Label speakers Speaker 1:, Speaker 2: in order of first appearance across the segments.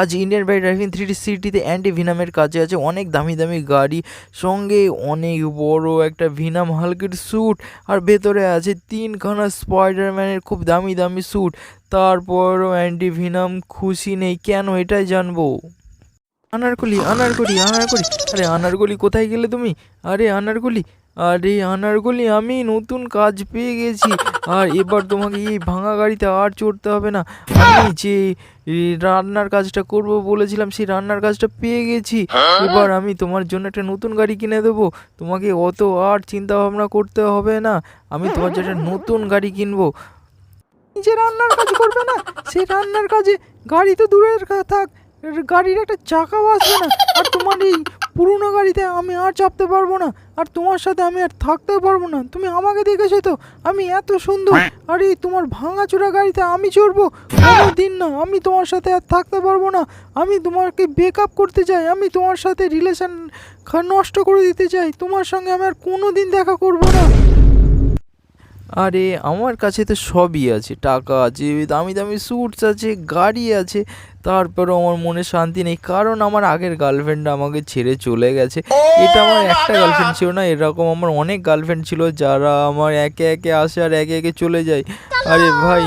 Speaker 1: আজ Indian bike driving three সিটিতে anti ভিনামের কাছে আছে অনেক দামি দামি গাড়ি, সঙ্গে অনেক বড় একটা ভিনাম হালকের স্যুট, আর ভেতরে আছে তিনখানা স্পাইডারম্যানের খুব দামি দামি স্যুট। তারপরও অ্যান্টি ভিনাম খুশি নেই, কেন এটাই জানব? আনারকলি আনারকলি আনারকলি। আরে, আনারকলি কোথায় গেলে তুমি? আরে, আনারকলি। আরে আনারগুলি আমি নতুন কাজ পেয়ে গেছি। আর এবার তোমাকে এই ভাঙা গাড়িতে আর চড়তে হবে না। আমি যে রান্নার কাজটা করব বলেছিলাম, সেই রান্নার কাজটা পেয়ে গেছি। এবার আমি তোমার জন্য একটা নতুন গাড়ি কিনে দেবো। তোমাকে অত আর চিন্তা ভাবনা করতে হবে না। আমি তোমার জন্য একটা নতুন গাড়ি কিনবো। যে রান্নার কাজ করবে না সেই রান্নার কাজে গাড়ি তো দূরের থাক গাড়ির একটা চাকাও আসবে না। আর তোমার এই পুরনো গাড়িতে আমি আর চাপতে পারব না আর তোমার সাথে আমি আর থাকতেও পারব না। তুমি আমাকে দেখেছ তো? আমি এত সুন্দর। আর এই তোমার ভাঙাচোরা গাড়িতে আমি চড়বো? কোনো দিন না আমি তোমার সাথে আর থাকতে পারব না। আমি তোমাকে বেকআপ করতে চাই আমি তোমার সাথে রিলেশন নষ্ট করে দিতে চাই। তোমার সঙ্গে আমি আর কোনো দিন দেখা করব না। আরে আমার কাছে তো সবই আছে। টাকা আছে দামি দামি স্যুটস আছে গাড়ি আছে। তারপরেও আমার মনে শান্তি নেই কারণ আমার আগের গার্লফ্রেন্ড আমাকে ছেড়ে চলে গেছে। এটা আমার একটা গার্লফ্রেন্ড ছিল না এরকম আমার অনেক গার্লফ্রেন্ড ছিল যারা আমার একে একে আসে আর একে একে চলে যায়। আরে ভাই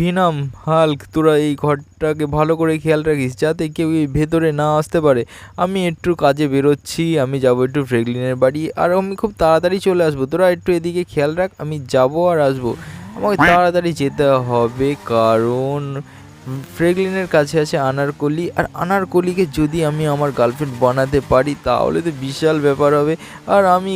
Speaker 1: ভিনাম হাল্ক তোরা এই ঘরটাকে ভালো করে খেয়াল রাখিস যাতে কেউ এই ভেতরে না আসতে পারে। আমি একটু কাজে বেরোচ্ছি আমি যাব একটু ফ্রেগলিনের বাড়ি আর আমি খুব তাড়াতাড়ি চলে আসব। তোরা একটু এদিকে খেয়াল রাখ আমি যাব আর আসব। আমাকে তাড়াতাড়ি যেতে হবে কারণ ফ্রেগলিনের কাছে আছে আনারকলি আর আনারকলিকে যদি আমি আমার গার্লফ্রেন্ড বানাতে পারি তাহলে তো বিশাল ব্যাপার হবে। আর আমি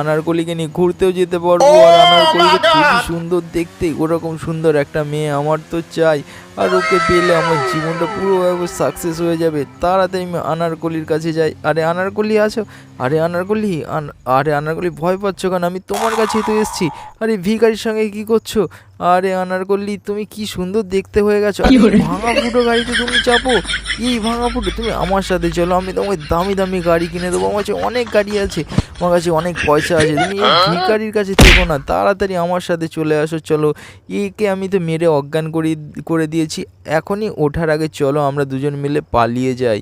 Speaker 1: আনারকলিকে নিয়ে ঘুরতেও যেতে পারব আর আনারকলিকে খুবই সুন্দর দেখতে ওরকম সুন্দর একটা মেয়ে আমার তো চাই। আর ওকে পেলে আমার জীবনটা পুরো সাকসেস হয়ে যাবে। তাড়াতাড়ি আমি আনারকলির কাছে যাই। আরে আনারকলি আছো? আরে আনারকলি? আন- আরে আনারকলি ভয় পাচ্ছ কেন? আমি তোমার কাছেই তো এসেছি। আরে ভিখারির সঙ্গে কি করছ? আরে আনারকলি তুমি কি সুন্দর দেখতে হয়ে গেছো? ভাঙা ফুটো গাড়িতে তুমি চাপো। এই ভাঙা ফুটো তুমি আমার সাথে চলো। আমি তোমাকে দামি দামি গাড়ি কিনে দেবো। আমার কাছে অনেক গাড়ি আছে। আমার কাছে অনেক পয়সা আছে। তুমি এই ভিখারির কাছে থেকো না। তাড়াতাড়ি আমার সাথে চলে আসো। চলো। একে আমি তো মেরে অজ্ঞান করে করে দিয়েছি এখনই ওঠার আগে চলো আমরা দুজন মিলে পালিয়ে যাই।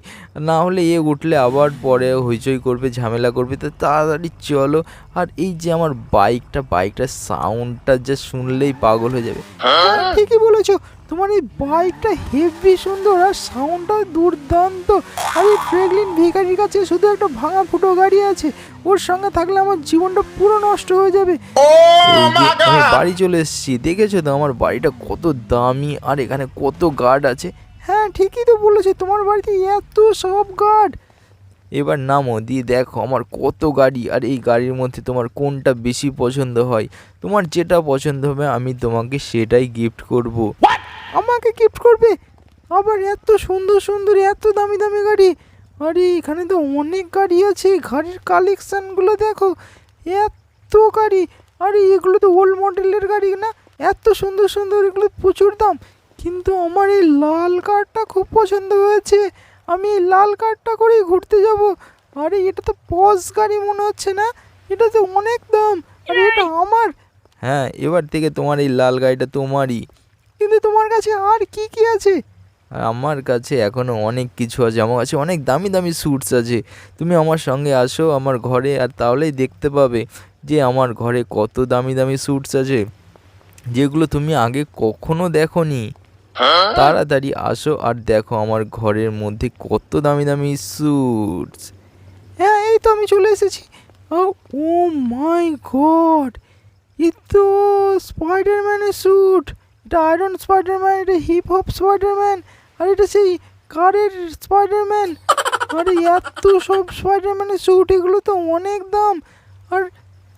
Speaker 1: না হলে এ উঠলে আবার পরে হইচই করবে ঝামেলা করবে। তো তাড়াতাড়ি চলো। আর এই যে আমার বাইকটা বাইকটার সাউন্ডটা যে শুনলেই পাগল হয়ে যাবে। ঠিকই বলেছ। তোমার এই বাইকটা হেভি সুন্দর আর সাউন্ডটা দুর্দান্ত। আর এই ফ্রেগলিন ভিখারির কাছে শুধু একটা ভাঙা ফুটো গাড়ি আছে। ওর সঙ্গে থাকলে আমার জীবনটা পুরো নষ্ট হয়ে যাবে। আমি বাড়ি চলে এসেছি দেখেছ তো? আমার বাড়িটা কত দামি আর এখানে কত গার্ড আছে। হ্যাঁ ঠিকই তো বলেছ তোমার বাড়িতে এত সব গার্ড এবার নামো দিয়ে দেখো আমার কত গাড়ি আর এই গাড়ির মধ্যে তোমার কোনটা বেশি পছন্দ হয়। তোমার যেটা পছন্দ হবে আমি তোমাকে সেটাই গিফট করব। আমাকে গিফট করবে? আবার এত সুন্দর সুন্দর এত দামি দামি গাড়ি। আরে এখানে তো অনেক গাড়ি আছে। গাড়ির কালেকশানগুলো দেখো। এত গাড়ি। আরে এগুলো তো ওল্ড মডেলের গাড়ি না? এত সুন্দর সুন্দর এগুলো প্রচুর দাম। কিন্তু আমার এই লাল কারটা খুব পছন্দ হয়েছে। আমি এই লাল কারটা করেই ঘুরতে যাব। আরে এটা তো পজ গাড়ি মনে হচ্ছে না? এটা তো অনেক দাম। আরে এটা আমার? হ্যাঁ এবার থেকে তোমার এই লাল গাড়িটা তোমারই। কিন্তু তোমার কাছে আর কি কি আছে? আমার কাছে এখনও অনেক কিছু আছে আমার কাছে অনেক দামি দামি স্যুটস আছে। তুমি আমার সঙ্গে আসো আমার ঘরে আর তাহলেই দেখতে পাবে যে আমার ঘরে কত দামি দামি স্যুটস আছে। যেগুলো তুমি আগে কখনো দেখোনি। তাড়াতাড়ি আসো আর দেখো আমার ঘরের মধ্যে কত দামি দামি স্যুটস হ্যাঁ এই তো আমি চলে এসেছি। ও ও মাই গড এ তো স্পাইডারম্যানের স্যুট এটা আয়রন স্পাইডারম্যান এটা হিপ হপ স্পাইডারম্যান আর এটা সেই কারের স্পাইডারম্যান আরে এত সব স্পাইডারম্যানের স্যুট এগুলো তো অনেক দাম। আর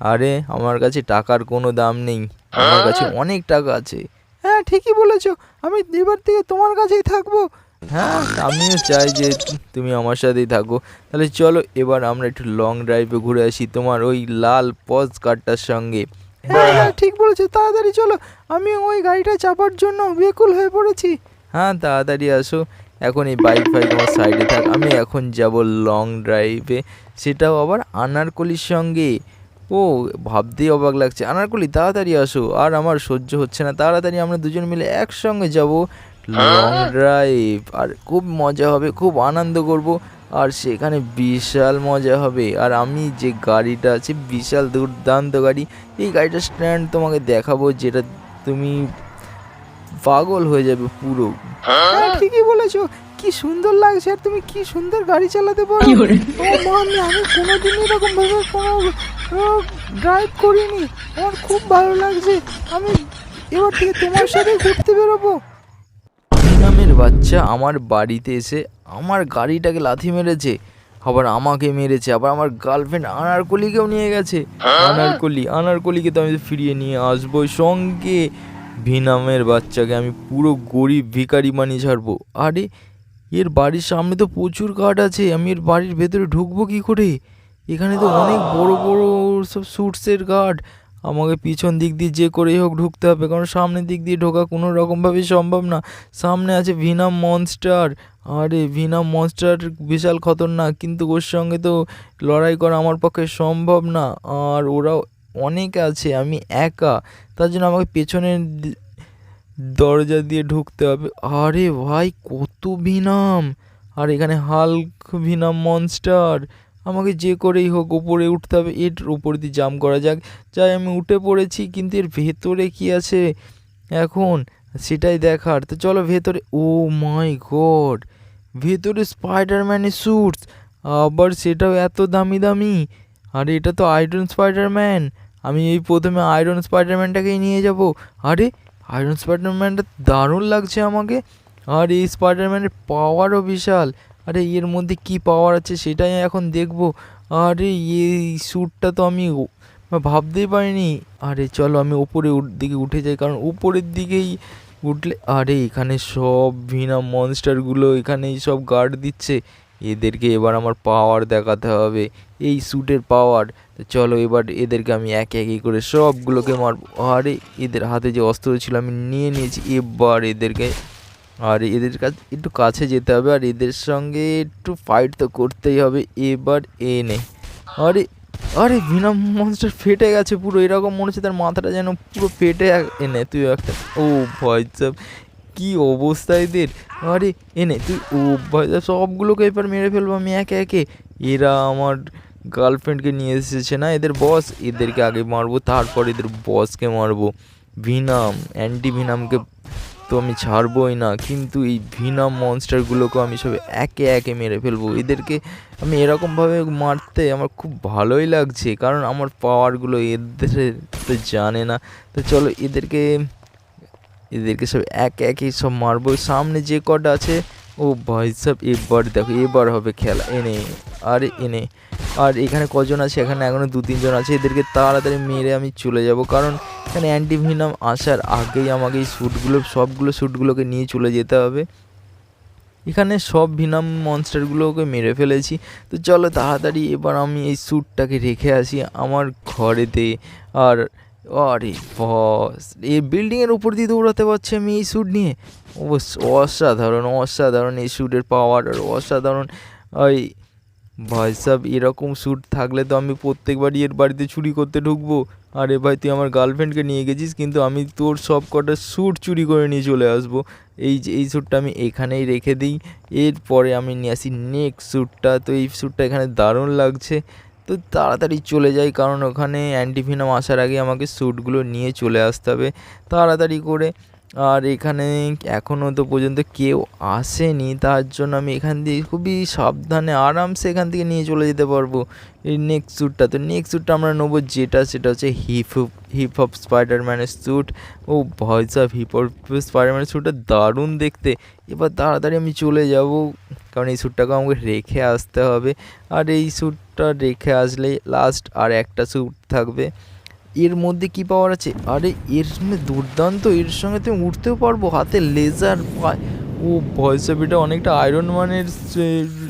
Speaker 1: আরে আমার কাছে টাকার কোনো দাম নেই। আমার কাছে অনেক টাকা আছে। হ্যাঁ ঠিকই বলেছ। আমি এবার থেকে তোমার কাছেই থাকব। হ্যাঁ আমিও চাই যে তুমি আমার সাথেই থাকো। তাহলে চলো এবার আমরা একটু লং ড্রাইভে ঘুরে আসি তোমার ওই লাল পজ কারটার সঙ্গে। হ্যাঁ হ্যাঁ ঠিক বলেছ তাড়াতাড়ি চলো। আমি ওই গাড়িটা চাপার জন্য বেকুল হয়ে পড়েছি। হ্যাঁ তাড়াতাড়ি আসো। এখন এই বাইক ফাইক আমার সাইডে থাক। আমি এখন যাব লং ড্রাইভে সেটাও আবার আনারকলির সঙ্গে। ও ভাবতেই অবাক লাগছে। আনারকলি তাড়াতাড়ি আসো। আর আমার সহ্য হচ্ছে না। তাড়াতাড়ি আমরা দুজন মিলে একসঙ্গে যাব লং ড্রাইভ আর খুব মজা হবে খুব আনন্দ করব। আর সেখানে বিশাল মজা হবে। আর আমি যে গাড়িটা আছে বিশাল দুর্দান্ত গাড়ি এই গাড়িটার স্ট্যান্ড তোমাকে দেখাবো যেটা তুমি পাগল হয়ে যাবে পুরো।
Speaker 2: হ্যাঁ, ঠিকই বলেছ। কি সুন্দর লাগছে আর তুমি কি সুন্দর গাড়ি চালাতে পারো। আমি কোনোদিন এরকম ভাবে কোনো ড্রাইভ করিনি। আমার খুব ভালো লাগছে। আমি এবার থেকে তোমার সাথে ঘুরতে বেরোবো।
Speaker 1: বাচ্চা আমার বাড়িতে এসে আমার গাড়িটাকে লাথি মেরেছে, আবার আমাকে মেরেছে, আবার আমার গার্লফ্রেন্ড আনারকলিকেও নিয়ে গেছে। আনারকলি, আনারকলিকে তো আমি ফিরিয়ে নিয়ে আসব সঙ্গে। ভিনামের বাচ্চাকে আমি পুরো গরিব ভিখারি বানিয়ে ছাড়বো। আরে, এর বাড়ির সামনে তো প্রচুর কাঠ আছে, আমি এর বাড়ির ভেতরে ঢুকবো কি করে? এখানে তো অনেক বড় বড় সব সুটসের গার্ড আমাকে পিছন দিক দিয়ে যে করেই হোক ঢুকতে হবে, কারণ সামনের দিক দিয়ে ঢোকা কোনো রকমভাবেই সম্ভব না। সামনে আছে ভিনাম মনস্টার। আরে ভিনাম মনস্টার বিশাল খতরনাক, কিন্তু ওর সঙ্গে তো লড়াই করা আমার পক্ষে সম্ভব না। আর ওরাও অনেক আছে, আমি একা। তার জন্য আমাকে পেছনের দরজা দিয়ে ঢুকতে হবে। আরে ভাই, কত ভিনাম! আর এখানে হাল্ক ভিনাম মনস্টার। আমাকে যে করেই হোক ওপরে উঠতে হবে, এর উপর দিয়ে জাম করা যাক। যাই, আমি উঠে পড়েছি, কিন্তু এর ভেতরে কি আছে? এখন সেটাই দেখার। তো চলো ভেতরে, ও মাই গড, ভেতরে স্পাইডারম্যানের স্যুটস আবার সেটাও এত দামি দামি। আরে, এটা তো আয়রন স্পাইডারম্যান আমি এই প্রথমে আয়রন স্পাইডারম্যানটাকেই নিয়ে যাব। আরে আয়রন স্পাইডারম্যানটা দারুণ লাগছে আমাকে। আর এই স্পাইডারম্যানের পাওয়ারও বিশাল। আরে এর মধ্যে কি পাওয়ার আছে সেটাই এখন দেখব। আরে এই স্যুটটা তো আমি ভাবতেই পারিনি। আরে চলো আমি ওপরে দিকে উঠে যাই, কারণ উপরের দিকেই উঠলে, আরে এখানে সব ভিনা মনস্টারগুলো এখানেই সব গার্ড দিচ্ছে। এদেরকে এবার আমার পাওয়ার দেখাতে হবে, এই স্যুটের পাওয়ার চলো এবার এদেরকে আমি একে একে করে সবগুলোকে মারবো। আরে এদের হাতে যে অস্ত্র ছিল আমি নিয়ে নিয়েছি, এবার এদেরকে আর এদের কাছে, একটু কাছে যেতে হবে আর এদের সঙ্গে একটু ফাইট তো করতেই হবে, এবার এ নে আরে আরে ভিনা মনস্টার ফেটে গেছে পুরো, এরকম মনে হচ্ছে তার মাথাটা যেন পুরো ফেটে এনে, তুই একটা, ও ভয় সব কি অবস্থা এদের? আরে, এনে, তুই, ও ভয় সবগুলোকে এবার মেরে ফেলব আমি একে একে। এরা আমার গার্লফ্রেন্ডকে নিয়ে এসেছে না এদের বস এদেরকে আগে মারবো, তারপর এদের বসকে মারবো। ভিনাম অ্যান্টি ভিনামকে তো আমি ছাড়বই না, কিন্তু এই ভিনাম মনস্টারগুলোকে আমি সব একে একে মেরে ফেলব। এদেরকে আমি এরকমভাবে মারতে আমার খুব ভালোই লাগছে, কারণ আমার পাওয়ারগুলো এদের তো জানে না। তো চলো এদেরকে এদেরকে সব একে একে সব মারবো। সামনে যে কটা আছে, ও ভাই সব এবার দেখো, এবার হবে খেলা। এনে, আরে এনে, আর এখানে কজন আছে? এখানে এখনও দু তিনজন আছে। এদেরকে তাড়াতাড়ি মেরে আমি চলে যাব, কারণ এখানে অ্যান্টিভিনাম আসার আগেই আমাকে এই শ্যুটগুলো সবগুলো শ্যুটগুলোকে নিয়ে চলে যেতে হবে। এখানে সব ভিনাম মনস্টারগুলোকে মেরে ফেলেছি। তো চলো তাড়াতাড়ি এবার আমি এই স্যুটটাকে রেখে আসি আমার ঘরেতে। আর আরে বস এই বিল্ডিংয়ের উপর দিয়ে দৌড়াতে পারছি আমি এই স্যুট নিয়ে? অবশ্য অসাধারণ অসাধারণ এই স্যুটের পাওয়ার আর অসাধারণ। ওই ভাই সাব, এরকম স্যুট থাকলে তো আমি প্রত্যেকবারই এর বাড়িতে চুরি করতে ঢুকবো। আরে ভাই, তুই আমার গার্লফ্রেন্ডকে নিয়ে গেছিস, কিন্তু আমি তোর সব কটা স্যুট চুরি করে নিয়ে চলে আসব। এই যে, এই স্যুটটা আমি এখানেই রেখে দিই, এরপরে আমি নিয়ে আসি নেক্সট স্যুটটা তো এই স্যুটটা এখানে দারুণ লাগছে। তো তাড়াতাড়ি চলে যাই, কারণ ওখানে অ্যান্টিফিনাম আসার আগে আমাকে স্যুটগুলো নিয়ে চলে আসতে হবে। তাড়াতাড়ি করে আর এখানে এখনও তো পর্যন্ত কেউ আসেনি, তার জন্য আমি এখান দিয়ে খুবই সাবধানে আরামসে এখান থেকে নিয়ে চলে যেতে পারব। এই নেক্সট স্যুটটা তো নেক্সট স্যুটটা আমরা নেব যেটা, সেটা হচ্ছে হিপ হুপ হিপ হপ স্পাইডারম্যানের স্যুট ও ভয়েস অফ হিপ হপ স্পাইডারম্যানের স্যুটটা দারুণ দেখতে। এবার তাড়াতাড়ি আমি চলে যাব, কারণ এই স্যুটটাকে আমাকে রেখে আসতে হবে। আর এই স্যুটটা রেখে আসলেই লাস্ট আর একটা স্যুট থাকবে। এর মধ্যে কি পাওয়ার আছে? আরে, এর সঙ্গে দুর্দান্ত, এর সঙ্গে তুমি উঠতেও পারব। হাতে লেজার পায়। ও ভয়েস অফ এটা অনেকটা আয়রন ম্যানের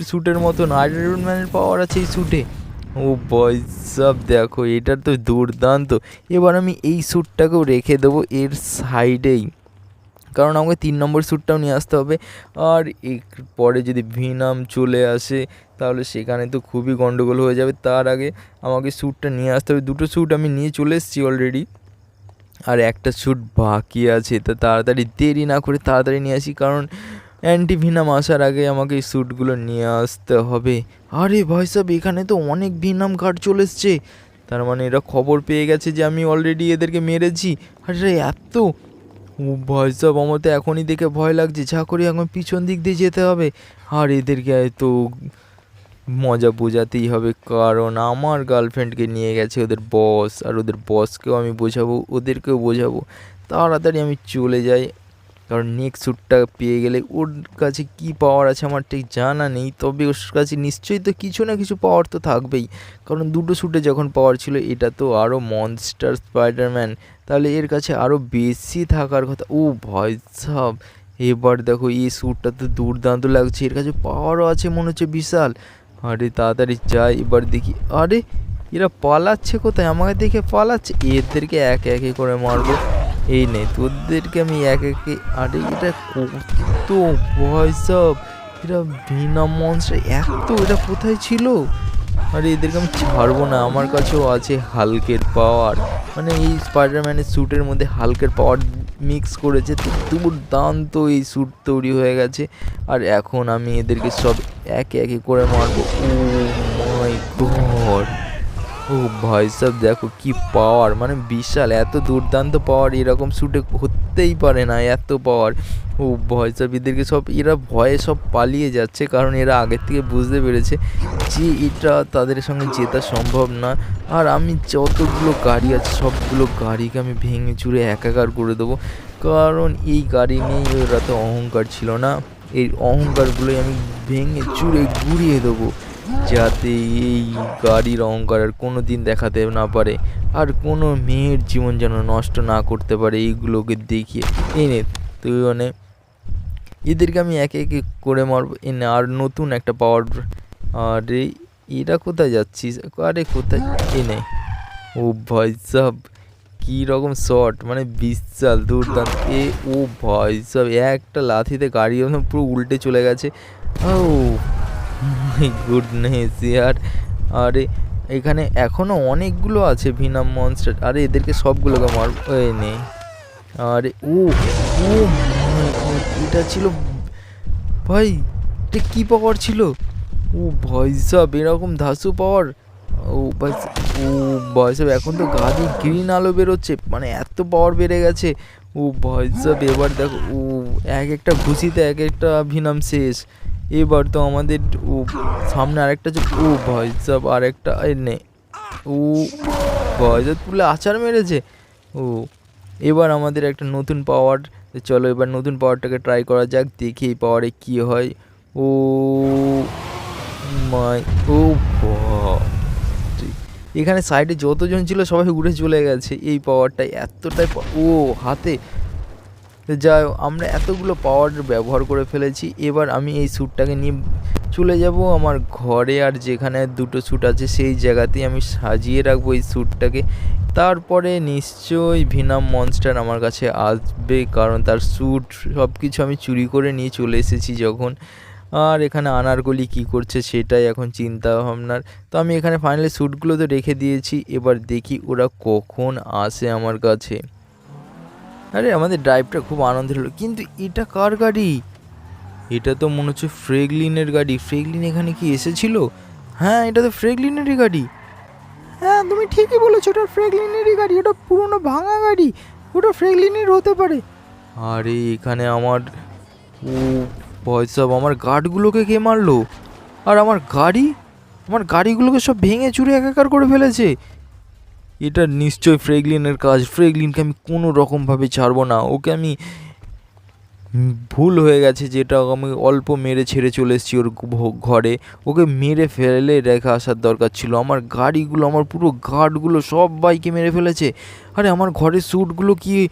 Speaker 1: স্যুটের মতন। আয়রন ম্যানের পাওয়ার আছে এই স্যুটে ও অফ দেখো, এটা তো দুর্দান্ত। এবার আমি এই স্যুটটাকেও রেখে দেবো এর সাইডেই কারণ আমাকে তিন নম্বর স্যুটটাও নিয়ে আসতে হবে। আর এর পরে যদি ভিনাম চলে আসে তাহলে সেখানে তো খুবই গন্ডগোল হয়ে যাবে। তার আগে আমাকে স্যুটটা নিয়ে আসতে হবে। দুটো স্যুট আমি নিয়ে চলে এসেছি অলরেডি আর একটা শ্যুট বাকি আছে। তো তাড়াতাড়ি দেরি না করে তাড়াতাড়ি নিয়ে আসি। কারণ অ্যান্টিভিনাম আসার আগে আমাকে এই শ্যুটগুলো নিয়ে আসতে হবে। আরে ভাই সাহেব, এখানে তো অনেক ভিনাম গার্ড চলে এসছে। তার মানে এরা খবর পেয়ে গেছে যে আমি অলরেডি এদেরকে মেরেছি। আরে এত! ও ভয় সব আমার তো এখনই দেখে ভয় লাগছে। যা করি এখন পিছন দিক দিয়ে যেতে হবে। আর এদেরকে তো মজা বোঝাতেই হবে, কারণ আমার গার্লফ্রেন্ডকে নিয়ে গেছে ওদের বস আর ওদের বসকেও আমি বোঝাবো, ওদেরকেও বোঝাবো। তাড়াতাড়ি আমি চলে যাই, কারণ নেক্সট শ্যুটটা পেয়ে গেলে ওর কাছে কি পাওয়ার আছে আমার ঠিক জানা নেই, তবে ওর কাছে নিশ্চয়ই তো কিছু না কিছু পাওয়ার তো থাকবেই। কারণ দুটো শ্যুটে যখন পাওয়ার ছিল, এটা তো আরও মনস্টার স্পাইডারম্যান তাহলে এর কাছে আরও বেশি থাকার কথা। ও ভয় সাব, এবার দেখো এই শ্যুটটা তো দুর্দান্ত লাগছে, এর কাছে পাওয়ারও আছে মনে হচ্ছে বিশাল। আরে তাড়াতাড়ি যাই, এবার দেখি। আরে, এরা পালাচ্ছে কোথায়? আমাকে দেখে পালাচ্ছে? এদেরকে এক একে করে মারবো। এই নেই তোদেরকে আমি এক একে আরে, এটা কত ভয় সব। এরা বিনা মঞ্চে এত এটা কোথায় ছিল? আরে এদেরকে আমি ছাড়বো না, আমার কাছেও আছে হালকের পাওয়ার মানে এই স্পাইডারম্যানের স্যুটের মধ্যে হালকের পাওয়ার মিক্স করেছে, তো দুর্দান্ত এই স্যুট তৈরি হয়ে গেছে। আর এখন আমি এদেরকে সব একে একে করে মারবো। ও মাই গড ও ভাই, সব দেখো কি পাওয়ার মানে বিশাল, এত দুর্দান্ত পাওয়ার এরকম শ্যুটে হতেই পারে না এত পাওয়ার ও ভয় সব এদেরকে সব, এরা ভয়ে সব পালিয়ে যাচ্ছে, কারণ এরা আগের থেকে বুঝতে পেরেছে যে এটা তাদের সঙ্গে জেতা সম্ভব না। আর আমি যতগুলো গাড়ি আছে, সবগুলো গাড়িকে আমি ভেঙে চুরে একাকার করে দেবো। কারণ এই গাড়ি নিয়ে ওরা তো অহংকার ছিল না। এই অহংকারগুলোই আমি ভেঙে চুরে গুড়িয়ে দেবো। যাতে এই গাড়ির অহংকার আর কোনো দিন দেখাতে না পারে আর কোনো মেয়ের জীবন যেন নষ্ট না করতে পারে এইগুলোকে দেখিয়ে। এনে তুই মানে এদেরকে আমি একে একে করে মারবো। এনে আর নতুন একটা পাওয়ার আরে, এরা কোথায় যাচ্ছিস? আরে, কোথায়? এনে ও ভাই সাব, কী রকম শট মানে বিশাল দুর্দান্ত। এ, ও ভাই সাব, একটা লাথিতে গাড়ি পুরো উল্টে চলে গেছে। ও মাই গুডনেস, ইয়ার। আরে, এখানে এখনও অনেকগুলো আছে ভিনাম মনস্টার আরে, এদেরকে সবগুলোকে মার এই নে। আরে, ও ও এটা ছিল ভাই, এটা কী পাওয়ার ছিল? ও ভয় সব, এরকম ধাসু পাওয়ার ও ভাই ও ভয় সব, এখন তো গাড়ি গ্রিন আলো বেরোচ্ছে। মানে এত পাওয়ার বেড়ে গেছে। ও ভয় সব, এবার দেখো, ও এক একটা ঘুষিতে এক একটা ভিনাম শেষ। এবার তো আমাদের সামনে আরেকটা যে ও ভয় সব আরেকটা এই নে। ও ভয় পুলে আচার মেরেছে। ও এবার আমাদের একটা নতুন পাওয়ার চলো এবার নতুন পাওয়ারটাকে ট্রাই করা যাক, দেখি এই পাওয়ারে কী হয়। ও ও। এখানে সাইডে যতজন ছিল সবাই উড়ে চলে গেছে। এই পাওয়ারটাই এতটাই ও, হাতে হোক, আমরা এতগুলো পাওয়ার ব্যবহার করে ফেলেছি এবার আমি এই স্যুটটাকে নিয়ে চলে যাব আমার ঘরে আর যেখানে দুটো স্যুট আছে সেই জায়গাতেই আমি সাজিয়ে রাখব এই স্যুটটাকে তারপরে নিশ্চয়ই ভিনাম মনস্টার আমার কাছে আসবে কারণ তার স্যুট সব কিছু আমি চুরি করে নিয়ে চলে এসেছি যখন। আর এখানে আনারকলি কী করছে সেটাই এখন চিন্তা ভাবনার। তো আমি এখানে ফাইনালি স্যুটগুলো তো রেখে দিয়েছি এবার দেখি ওরা কখন আসে আমার কাছে। আরে, আমাদের ড্রাইভটা খুব আনন্দের হলো। কিন্তু এটা কার গাড়ি? এটা তো মনে হচ্ছে ফ্রেগলিনের গাড়ি। ফ্রেগলিন এখানে কি এসেছিল? হ্যাঁ এটা তো ফ্রেগলিনেরই গাড়ি।
Speaker 2: হ্যাঁ তুমি ঠিকই বলেছ ওটা ফ্রেগলিনেরই গাড়ি। ওটা পুরনো ভাঙা গাড়ি। ওটা ফ্রেগলিনের হতে পারে।
Speaker 1: আরে, এখানে আমার ও সব। আমার গার্ডগুলোকে কে মারলো? আর আমার গাড়ি? আমার গাড়িগুলোকে সব ভেঙে চুরে একাকার করে ফেলেছে। এটা নিশ্চয়ই ফ্রেগলিনের কাজ। ফ্রেগলিনকে আমি কোনো রকমভাবে ছাড়বো না। ওকে আমি ভুল হয়ে গেছে যেটা আমি অল্প মেরে ছেড়ে চলে এসেছি ওর ঘরে। ওকে মেরে ফেলে রেখে আসার দরকার ছিল। আমার গাড়িগুলো, আমার পুরো গার্ডগুলো সব বাইকে মেরে ফেলেছে। আরে, আমার ঘরের স্যুটগুলো কি?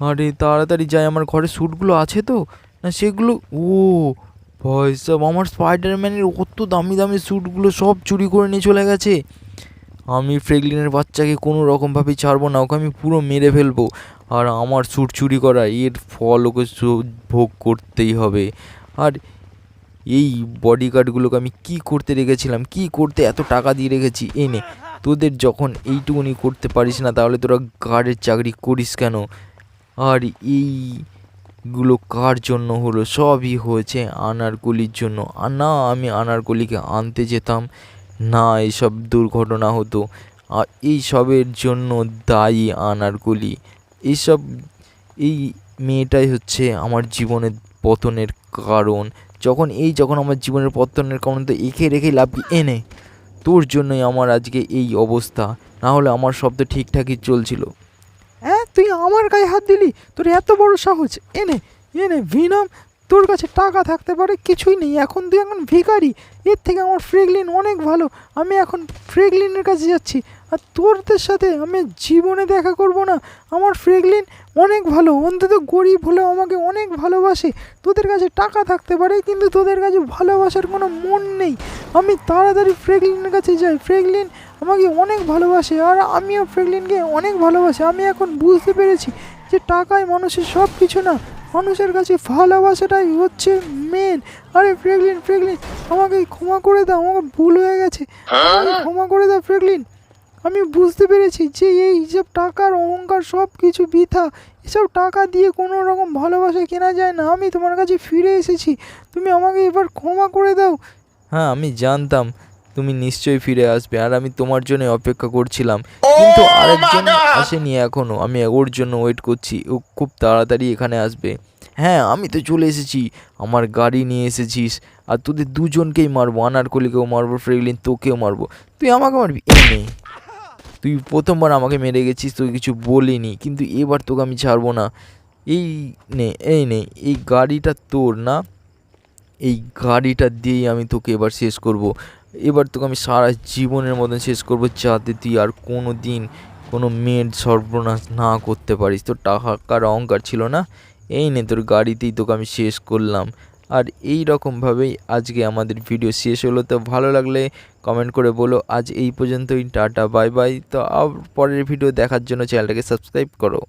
Speaker 1: আরে, তাড়াতাড়ি যাই। আমার ঘরের স্যুটগুলো আছে তো? না, সেগুলো, ও, ভয় সব। আমার স্পাইডারম্যানের অত দামি দামি স্যুটগুলো সব চুরি করে নিয়ে চলে গেছে। আমি ফ্রেগলিনের বাচ্চাকে কোনো রকমভাবেই ছাড়বো না, ওকে আমি পুরো মেরে ফেলব। আর আমার স্যুট চুরি করা, এর ফল ওকে ভোগ করতেই হবে। আর এই বডিগার্ডগুলোকে আমি কি করতে রেখেছিলাম, কি করতে এত টাকা দিয়ে রেখেছি? এনে তোদের যখন এইটুকুনি করতে পারিস না, তাহলে তোরা গার্ডের চাকরি করিস কেন? আর এইগুলো কার জন্য হলো? সবই হয়েছে আনারকলির জন্য। আর না, আমি আনারকলিকে আনতে যেতাম। না, এসব দুর্ঘটনা হতো। আর এই সবের জন্য দায়ী আনারকলি এইসব এই মেয়েটাই হচ্ছে আমার জীবনের পতনের কারণ। যখন, এই যখন আমার জীবনের পতনের কারণ, তো একে রেখে লাভ এনে তোর জন্যই আমার আজকে এই অবস্থা। না হলে আমার সব তো ঠিকঠাকই চলছিল।
Speaker 2: হ্যাঁ তুই আমার গায়ে হাত দিলি? তোর এত বড় সাহস? এনে এনে ভিনাম তোর কাছে টাকা থাকতে পারে কিছুই নেই। এখন তুই এখন ভিখারি। এর থেকে আমার ফ্রেগলিন অনেক ভালো। আমি এখন ফ্রেগলিনের কাছে যাচ্ছি। আর তোরদের সাথে আমি জীবনে দেখা করব না। আমার ফ্রেগলিন অনেক ভালো। অন্তত গরিব হলেও আমাকে অনেক ভালোবাসে। তোদের কাছে টাকা থাকতে পারে, কিন্তু তোদের কাছে ভালোবাসার কোনো মন নেই। আমি তাড়াতাড়ি ফ্রেগলিনের কাছে যাই। ফ্রেগলিন আমাকে অনেক ভালোবাসে, আর আমিও ফ্রেগলিনকে অনেক ভালোবাসি। আমি এখন বুঝতে পেরেছি যে টাকায় মানুষের সব কিছু না মানুষের কাছে ভালোবাসাটাই হচ্ছে মেন আরে ফ্রেগলিন ফ্রেগলিন আমাকে ক্ষমা করে দাও আমাকে ভুল হয়ে গেছে। আমাকে ক্ষমা করে দাও ফ্রেগলিন। আমি বুঝতে পেরেছি যে এই সব টাকার অহংকার সব কিছু বৃথা। এসব টাকা দিয়ে কোনো রকম ভালোবাসা কেনা যায় না। আমি তোমার কাছে ফিরে এসেছি। তুমি আমাকে এবার ক্ষমা করে দাও।
Speaker 1: হ্যাঁ আমি জানতাম। তুমি নিশ্চয়ই ফিরে আসবে। আর আমি তোমার জন্য অপেক্ষা করছিলাম। কিন্তু আরেকজন আসেনি এখনও। আমি ওর জন্য ওয়েট করছি। ও খুব তাড়াতাড়ি এখানে আসবে। হ্যাঁ আমি তো চলে এসেছি। আমার গাড়ি নিয়ে এসেছিস। আর তোদের দুজনকেই মারবো। আনারকলিকেও মারবো ফ্রেগলিন তোকেও মারবো। তুই আমাকে মারবি? এই নে। তুই প্রথমবার আমাকে মেরে গেছিস তুই কিছু বলিনি। কিন্তু এবার তোকে আমি ছাড়বো না। এই নে এই নে। এই গাড়িটা তোর না? এই গাড়িটা দিয়েই আমি তোকে এবার শেষ করব। এবার তোকে আমি সারা জীবনের মতন শেষ করব যাতে তুই আর কোনো দিন কোনো মেয়ের সর্বনাশ না করতে পারিস। তোর টাকার অহংকার ছিল না? এই নে তোর গাড়িতেই তোকে আমি শেষ করলাম। আর এই রকমভাবেই আজকে আমাদের ভিডিও শেষ হলো। তো ভালো লাগলে কমেন্ট করে বলো। আজ এই পর্যন্তই, টাটা বাই বাই তো আর পরের ভিডিও দেখার জন্য চ্যানেলটাকে সাবস্ক্রাইব করো।